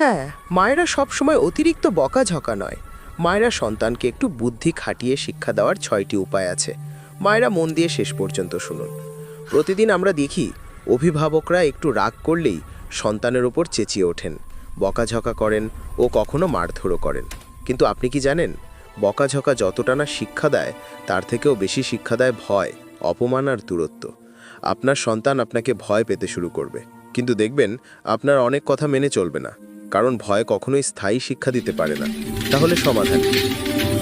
হ্যাঁ মায়েরা সবসময় অতিরিক্ত বকাঝকা নয়। মায়েরা সন্তানকে একটু বুদ্ধি খাটিয়ে শিক্ষা দেওয়ার ছয়টি উপায় আছে। মায়েরা মন দিয়ে শেষ পর্যন্ত শুনুন। প্রতিদিন আমরা দেখি, অভিভাবকরা একটু রাগ করলেই সন্তানের ওপর চেঁচিয়ে ওঠেন, বকাঝকা করেন ও কখনো মারধরও করেন। কিন্তু আপনি কি জানেন, বকাঝকা যতটা না শিক্ষা দেয়, তার থেকেও বেশি শিক্ষা দেয় ভয়, অপমান আর দূরত্ব। আপনার সন্তান আপনাকে ভয় পেতে শুরু করবে। কিন্তু দেখবেন, আপনার অনেক কথা মেনে চলবে না। কারণ ভয় কখনোই স্থায়ী শিক্ষা দিতে পারে না। তাহলে সমাধান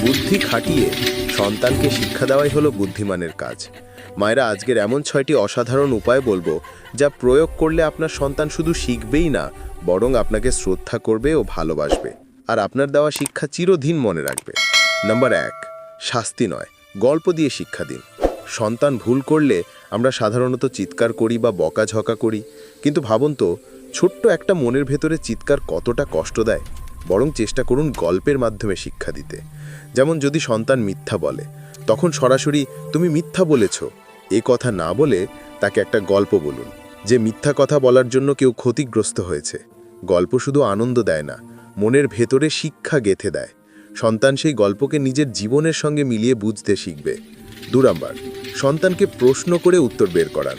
বুদ্ধি খাটিয়ে সন্তানকে শিক্ষা দেওয়াই হলো বুদ্ধিমানের কাজ। মায়েরা, আজকের এমন ছয়টি অসাধারণ উপায় বলব যা প্রয়োগ করলে আপনার সন্তান শুধু শিখবেই না, বরং আপনাকে শ্রদ্ধা করবে ও ভালোবাসবে। আর আপনার দেওয়া শিক্ষা চিরদিন মনে রাখবে। নাম্বার এক, শাস্তি নয়, গল্প দিয়ে শিক্ষা দিন। সন্তান ভুল করলে আমরা সাধারণত চিৎকার করি বা বকাঝকা করি। কিন্তু ভাবুন তো ছোট্ট একটা মনের ভেতরে চিৎকার কতটা কষ্ট দেয়, বরং চেষ্টা করুন গল্পের মাধ্যমে শিক্ষা দিতে। যেমন যদি সন্তান মিথ্যা বলে, তখন সরাসরি, তুমি মিথ্যা বলেছ, এ কথা না বলে তাকে একটা গল্প বলুন, যে মিথ্যা কথা বলার জন্য কেউ ক্ষতিগ্রস্ত হয়েছে। গল্প শুধু আনন্দ দেয় না, মনের ভেতরে শিক্ষা গেথে দেয়। সন্তান সেই গল্পকে নিজের জীবনের সঙ্গে মিলিয়ে বুঝতে শিখবে। দু নাম্বার, সন্তানকে প্রশ্ন করে উত্তর বের করান।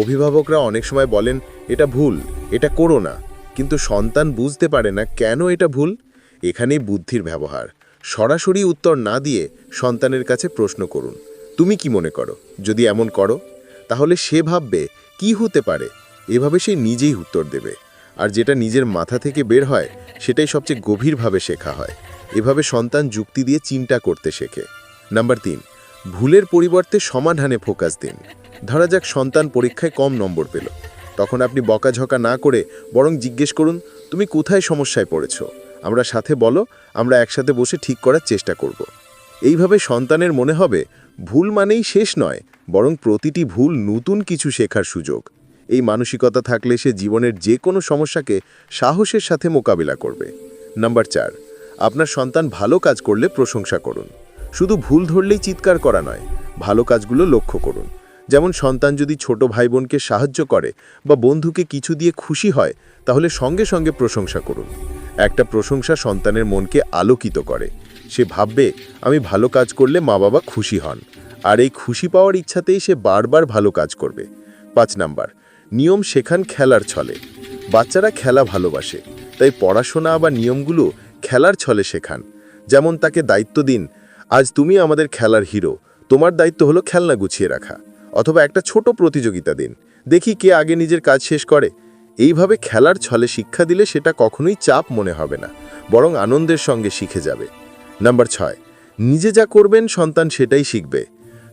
অভিভাবকরা অনেক সময় বলেন, এটা ভুল এটা করো না। কিন্তু সন্তান বুঝতে পারে না কেন এটা ভুল। এখানেই বুদ্ধির ব্যবহার। সরাসরি উত্তর না দিয়ে সন্তানের কাছে প্রশ্ন করুন। তুমি কি মনে করো? যদি এমন করো, তাহলে সে ভাববে, কি হতে পারে? এভাবে সে নিজেই উত্তর দেবে। আর যেটা নিজের মাথা থেকে বের হয়, সেটাই সবচেয়ে গভীরভাবে শেখা হয়। এভাবে সন্তান যুক্তি দিয়ে চিন্তা করতে শেখে। নাম্বার তিন, ভুলের পরিবর্তে সমাধানে ফোকাস দিন। ধরা যাক সন্তান পরীক্ষায় কম নম্বর পেল। তখন আপনি বকাঝকা না করে বরং জিজ্ঞেস করুন, তুমি কোথায় সমস্যায় পড়েছ? আমরা সাথে বলো, আমরা একসাথে বসে ঠিক করার চেষ্টা করব। এইভাবে সন্তানের মনে হবে, ভুল মানেই শেষ নয়, বরং প্রতিটি ভুল নতুন কিছু শেখার সুযোগ। এই মানসিকতা থাকলে সে জীবনের যে কোনো সমস্যাকে সাহসের সাথে মোকাবিলা করবে। নাম্বার চার, আপনার সন্তান ভালো কাজ করলে প্রশংসা করুন। শুধু ভুল ধরলেই চিৎকার করা নয়, ভালো কাজগুলো লক্ষ্য করুন। যেমন সন্তান যদি ছোট ভাই বোনকে সাহায্য করে বা বন্ধুকে কিছু দিয়ে খুশি হয়, তাহলে সঙ্গে সঙ্গে প্রশংসা করুন। একটা প্রশংসা সন্তানের মনকে আলোকিত করে। সে ভাববে, আমি ভালো কাজ করলে মা বাবা খুশি হন। আর এই খুশি পাওয়ার ইচ্ছাতেই সে বারবার ভালো কাজ করবে। পাঁচ নাম্বার, নিয়ম শেখান খেলার ছলে। বাচ্চারা খেলা ভালোবাসে, তাই পড়াশোনা বা নিয়মগুলো খেলার ছলে শেখান। যেমন তাকে দায়িত্ব দিন, আজ তুমি আমাদের খেলার হিরো, তোমার দায়িত্ব হলো খেলনা গুছিয়ে রাখা। অথবা একটা ছোট প্রতিযোগিতা দিন। দেখি কে আগে নিজের কাজ শেষ করে। এইভাবে খেলার ছলে শিক্ষা দিলে সেটা কখনোই চাপ মনে হবে না, বরং আনন্দের সঙ্গে শিখে যাবে। নাম্বার ছয়, নিজে যা করবেন সন্তান সেটাই শিখবে।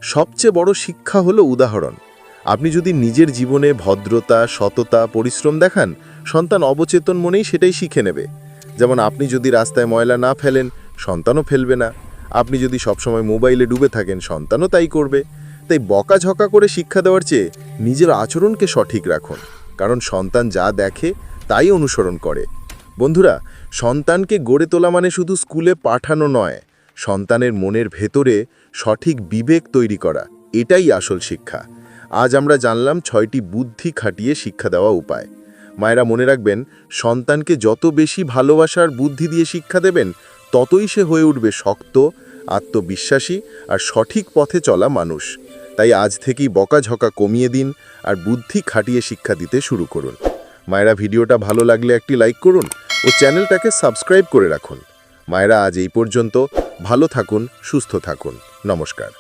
সবচেয়ে বড় শিক্ষা হলো উদাহরণ। আপনি যদি নিজের জীবনে ভদ্রতা, সততা, পরিশ্রম দেখান, সন্তান অবচেতন মনেই সেটাই শিখে নেবে। যেমন আপনি যদি রাস্তায় ময়লা না ফেলেন, সন্তানও ফেলবে না। আপনি যদি সবসময় মোবাইলে ডুবে থাকেন, সন্তানও তাই করবে। তাই বকাঝকা করে শিক্ষা দেওয়ার চেয়ে নিজের আচরণকে সঠিক রাখুন। কারণ সন্তান যা দেখে, তাই অনুসরণ করে। বন্ধুরা, সন্তানকে গড়ে তোলা মানে শুধু স্কুলে পাঠানো নয়, সন্তানের মনের ভেতরে সঠিক বিবেক তৈরি করা, এটাই আসল শিক্ষা। আজ আমরা জানলাম ছয়টি বুদ্ধি খাটিয়ে শিক্ষা দেওয়া উপায়। মায়েরা মনে রাখবেন, সন্তানকে যত বেশি ভালোবাসার বুদ্ধি দিয়ে শিক্ষা দেবেন, ততই সে হয়ে উঠবে শক্ত আত্মবিশ্বাসী আর সঠিক পথে চলা মানুষ। তাই আজ থেকেই বকাঝকা কমিয়ে দিন আর বুদ্ধি খাটিয়ে শিক্ষা দিতে শুরু করুন। মায়েরা, ভিডিওটা ভালো লাগলে একটি লাইক করুন ও চ্যানেলটাকে সাবস্ক্রাইব করে রাখুন। মায়েরা, আজ এই পর্যন্ত ভালো থাকুন, সুস্থ থাকুন। নমস্কার।